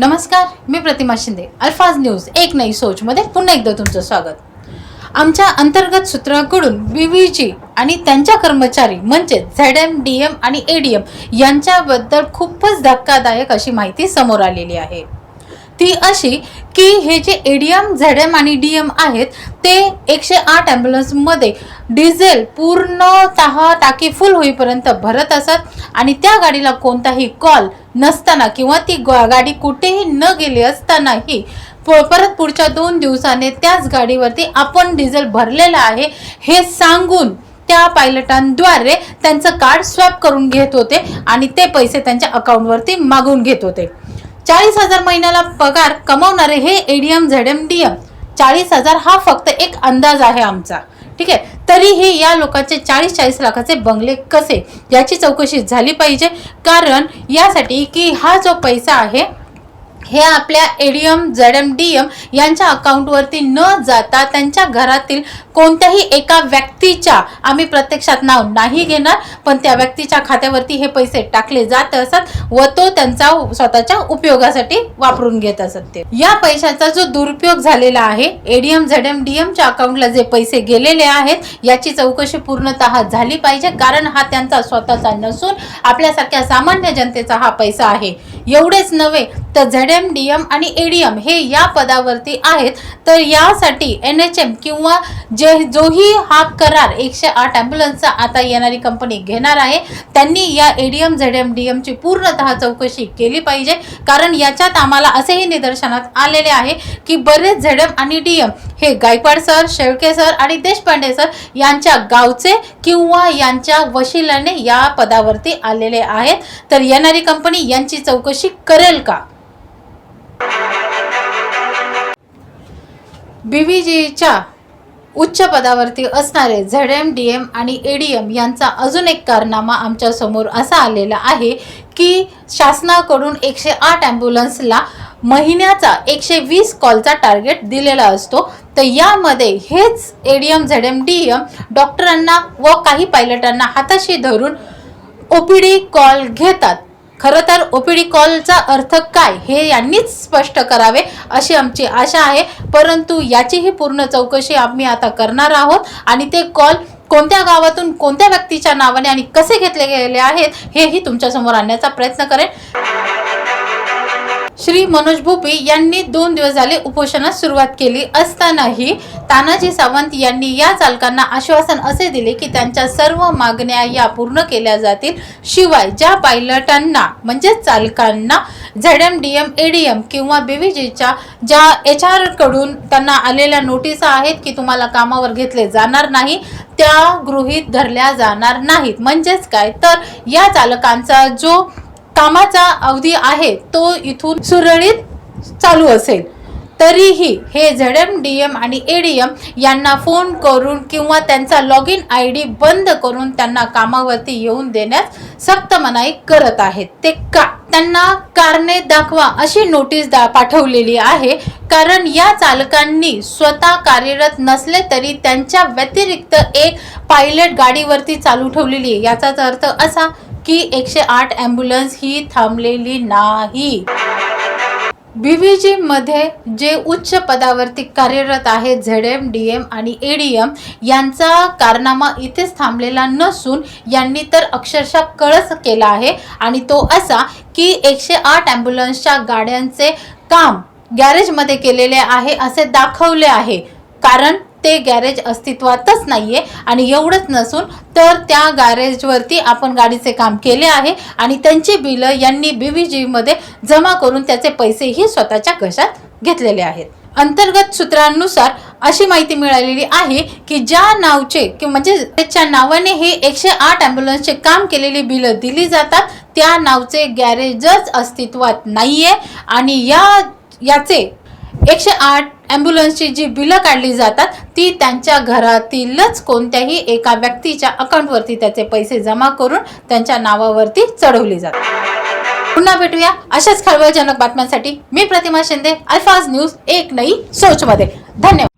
नमस्कार मी प्रतिमा शिंदे. अल्फाज न्यूज एक नई सोचमध्ये पुन्हा एकदा तुमचं स्वागत. आमच्या अंतर्गत सूत्रांकडून बीव्हीजी आणि त्यांच्या कर्मचारी म्हणजे झेड एम डी एम आणि ए डी एम यांच्याबद्दल खूपच धक्कादायक अशी माहिती समोर आलेली आहे. ती अशी की हे जे A D M Z M आणि डी एम आहेत ते एकशे आठ ॲम्ब्युलन्समध्ये डिझेल पूर्णतः टाकी फुल होईपर्यंत भरत असत आणि त्या गाडीला कोणताही कॉल नसताना किंवा ती ग- गाडी कुठेही न गेली असतानाही प- परत पुढच्या दोन दिवसाने त्याच गाडीवरती आपण डिझेल भरलेलं आहे हे सांगून त्या पायलटांद्वारे त्यांचं कार्ड स्वॅप करून घेत होते आणि ते पैसे त्यांच्या अकाउंटवरती मागून घेत होते. चाळीस हजार महिन्याला पगार कमावणारे हे एडीएम डी एम चाळीस हजार हा फक्त एक अंदाज आहे आमचा. ठीक आहे? तरीही या लोकांचे चाळीस चाळीस लाखाचे बंगले कसे? याची चौकशी झाली पाहिजे. कारण यासाठी की हा जो पैसा आहे हे आपल्या ADM Z M D M यांच्या अकाउंटवरती न जाता त्यांच्या घरातील कोणत्याही एका व्यक्तीच्या आम्ही प्रत्यक्षात नाव नाही घेणार पण त्या व्यक्तीच्या खात्यावरती हे पैसे टाकले जात असत व तो त्यांचा स्वतःच्या उपयोगासाठी वापरून घेत असत ते. या पैशाचा जो दुरुपयोग झालेला आहे एडीएम झेड एम डी एमच्या अकाउंटला जे पैसे गेलेले आहेत याची चौकशी पूर्णतः झाली पाहिजे कारण हा त्यांचा स्वतःचा नसून आपल्यासारख्या सामान्य जनतेचा हा पैसा आहे. एवढेच नव्हे तर झेड एम डी एम आणि एडीएम हे या पदावरती आहेत. तर यासाठी एन एच एम किंवा जे जोही हा करार एकशे आठ ॲम्ब्युलन्सचा आता येणारी कंपनी घेणार आहे. त्यांनी या एडीएम झेड एम डी एमची पूर्णतः चौकशी केली पाहिजे. कारण याच्यात आम्हाला असेही निदर्शनात आलेले आहे की बरेच झेड एम आणि डी एम हे गायकवाड सर शेळके सर आणि देशपांडे सर यांच्या गावचे किंवा यांच्या वशिलाने या पदावरती आलेले आहेत. तर येणारी कंपनी यांची चौकशी करेल का? बीव्हीजीच्या उच्च पदावरती असणारे झेड एम डी एम आणि ए डी एम यांचा अजून एक कारनामा आमच्यासमोर असा आलेला आहे की शासनाकडून एकशे आठ ॲम्ब्युलन्सला महिन्याचा एकशे वीस कॉलचा टार्गेट दिलेला असतो. तर यामध्ये हेच A D M Z M D M डॉक्टरांना व काही पायलटांना हाताशी धरून ओ पी डी कॉल घेतात. खरं तर ओ पी डी कॉलचा अर्थ काय हे यांनीच स्पष्ट करावे अशी आमची आशा आहे. परंतु याचीही पूर्ण चौकशी आम्ही आता करणार आहोत आणि ते कॉल कोणत्या गावातून कोणत्या व्यक्तीच्या नावाने आणि कसे घेतले गेले आहेत हेही तुमच्यासमोर आणण्याचा प्रयत्न करेन. श्री मनोज भोपी यांनी दोन दिवस झाले उपोषणास सुरुवात केली असतानाही तानाजी सावंत यांनी या चालकांना आश्वासन असे दिले की त्यांच्या सर्व मागण्या या पूर्ण केल्या जातील शिवाय ज्या पायलटांना म्हणजे चालकांना Z M D M A D M किंवा बीव्हीजीच्या ज्या एच आरकडून त्यांना आलेल्या नोटिसा आहेत की तुम्हाला कामावर घेतले जाणार नाही त्या गृहीत धरल्या जाणार नाहीत. म्हणजेच काय? तर या चालकांचा जो कामाचा अवधी आहे तो इथून सुरळीत चालू असेल. तरीही हे झेड एम डी एम आणि ए डी एम यांना फोन करून किंवा त्यांचा लॉग इन आय डी बंद करून त्यांना कामावरती येऊन देण्यास सक्त मनाई करत आहेत. ते का त्यांना कारणे दाखवा अशी नोटीस दा पाठवलेली आहे. कारण या चालकांनी स्वतः कार्यरत नसले तरी त्यांच्या व्यतिरिक्त एक पायलट गाडीवरती चालू ठेवलेली आहे. याचाच अर्थ असा की एकशे आठ ॲम्ब्युलन्स ही थांबलेली नाही. बीव्हीजी मध्ये जे उच्च पदावरती कार्यरत आहेत झेड एम डी एम आणि ए डी एम यांचा कारनामा इथेच थांबलेला नसून यांनी तर अक्षरशः कळस केला आहे आणि तो असा की एकशे आठ ॲम्ब्युलन्सच्या गाड्यांचे काम गॅरेजमध्ये केलेले आहे असे दाखवले आहे. कारण ते गॅरेज अस्तित्वातच नाहीये आणि एवढंच नसून तर त्या गॅरेजवरती आपण गाडीचे काम केले आहे आणि त्यांची बिलं यांनी बीव्हीजी जीमध्ये जमा करून त्याचे पैसेही स्वतःच्या घशात घेतलेले आहेत. अंतर्गत सूत्रांनुसार अशी माहिती मिळालेली आहे की ज्या नावचे कि म्हणजे त्याच्या नावाने हे एकशे आठ ॲम्ब्युलन्सचे काम केलेली बिलं दिली जातात त्या नावचे गॅरेजच अस्तित्वात नाहीये आणि या याचे एकशे आठ ॲम्ब्युलन्सची जी बिलं काढली जातात ती त्यांच्या घरातीलच कोणत्याही एका व्यक्तीच्या अकाउंटवरती त्याचे पैसे जमा करून त्यांच्या नावावरती चढवली जातात. पुन्हा भेटूया अशाच खळबळजनक बातम्यांसाठी मी प्रतिमा शिंदे अल्फाज न्यूज एक नई सोचमध्ये. धन्यवाद.